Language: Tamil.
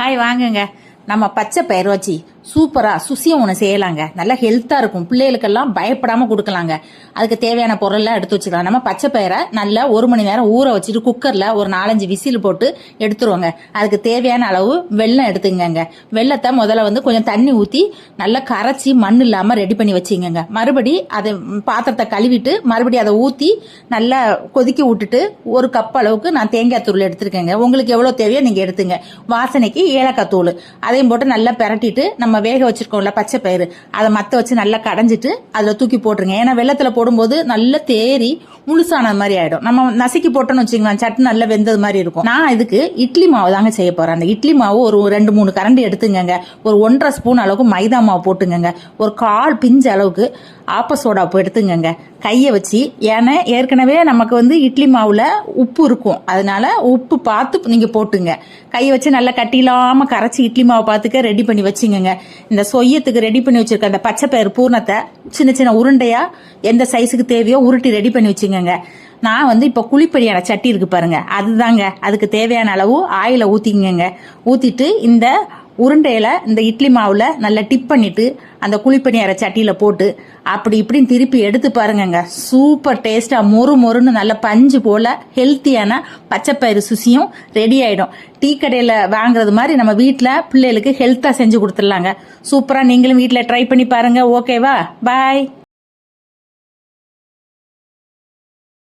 ஹாய் வாங்குங்க. நம்ம பச்சை பயிர் வச்சு சூப்பராக சுசியம் ஒன்று செய்யலாங்க. நல்லா ஹெல்த்தாக இருக்கும். பிள்ளைகளுக்கெல்லாம் பயப்படாமல் கொடுக்கலாங்க. அதுக்கு தேவையான பொருள்லாம் எடுத்து வச்சுக்கலாம். நம்ம பச்சை பயிரை நல்லா ஒரு மணி நேரம் ஊற வச்சுட்டு குக்கரில் ஒரு நாலஞ்சு விசில் போட்டு எடுத்துருவோங்க. அதுக்கு தேவையான அளவு வெல்லம் எடுத்துங்கங்க வெள்ளத்தை முதல்ல வந்து கொஞ்சம் தண்ணி ஊற்றி நல்லா கரைச்சி மண் இல்லாமல் ரெடி பண்ணி வச்சுங்கங்க மறுபடி அதை பாத்திரத்தை கழுவிட்டு மறுபடி அதை ஊற்றி நல்லா கொதிக்க விட்டுட்டு ஒரு கப் அளவுக்கு நான் தேங்காய் தூள் எடுத்துருக்கேங்க. உங்களுக்கு எவ்வளோ தேவையோ நீங்கள் எடுத்துங்க. வாசனைக்கு ஏலக்காய் தூள். அதையும் போட்டு நல்லா பெரட்டிட்டு நம்ம வேக வச்சிருக்கோம்ல பச்சை பயிறு அதை மத்த வச்சு நல்லா கடைஞ்சிட்டு அதில் தூக்கி போட்டுருங்க. ஏன்னா வெள்ளத்தில் போடும்போது நல்லா தேறி முழுசான மாதிரி ஆயிடும். நம்ம நசுக்கி போட்டோம்னு வச்சுக்கலாம் சட்னி நல்லா வெந்தது மாதிரி இருக்கும். நான் இதுக்கு இட்லி மாவு தாங்க செய்ய போறேன். அந்த இட்லி மாவு ஒரு ரெண்டு மூணு கரண்டி எடுத்துங்கங்க. ஒரு ஒன்றரை ஸ்பூன் அளவுக்கு மைதா மாவு போட்டுங்கங்க. ஒரு கால் பிஞ்ச அளவுக்கு ஆப்ப சோடா எடுத்துங்கங்க. கையை வச்சு ஏன்னா ஏற்கனவே நமக்கு வந்து இட்லி மாவுல உப்பு இருக்கும். அதனால உப்பு பார்த்து நீங்க போட்டுங்க. கையை வச்சு நல்லா கட்டிலாம கரைச்சி இட்லி மாவை பார்த்துக்க ரெடி பண்ணி வச்சுங்கங்க. இந்த சொய்யத்துக்கு ரெடி பண்ணி வச்சிருக்க அந்த பச்சை பயிர் பூர்ணத்தை சின்ன சின்ன உருண்டையா எந்த சைஸுக்கு தேவையோ உருட்டி ரெடி பண்ணி வச்சுக்கோங்க. நான் வந்து இப்போ குழிப்படியான சட்டி இருக்கு பாருங்க. அதுதாங்க. அதுக்கு தேவையான அளவு ஆயில ஊற்றிக்கங்க ஊற்றிட்டு இந்த உருண்டையில இந்த இட்லி மாவுல நல்லா டிப் பண்ணிட்டு அந்த குழிப்பணியார சட்டியில போட்டு அப்படி இப்படின்னு திருப்பி எடுத்து பாருங்கங்க. சூப்பர் டேஸ்டா மொறு மொறுன்னு நல்ல பஞ்சு போல ஹெல்த்தியான பச்சைப்பயிறு சுசியும் ரெடி ஆயிடும். டீ கடையில வாங்குறது மாதிரி நம்ம வீட்டில் பிள்ளைகளுக்கு ஹெல்த்தா செஞ்சு கொடுத்துடலாங்க. சூப்பரா நீங்களும் வீட்டில் ட்ரை பண்ணி பாருங்க. ஓகேவா? பாய்.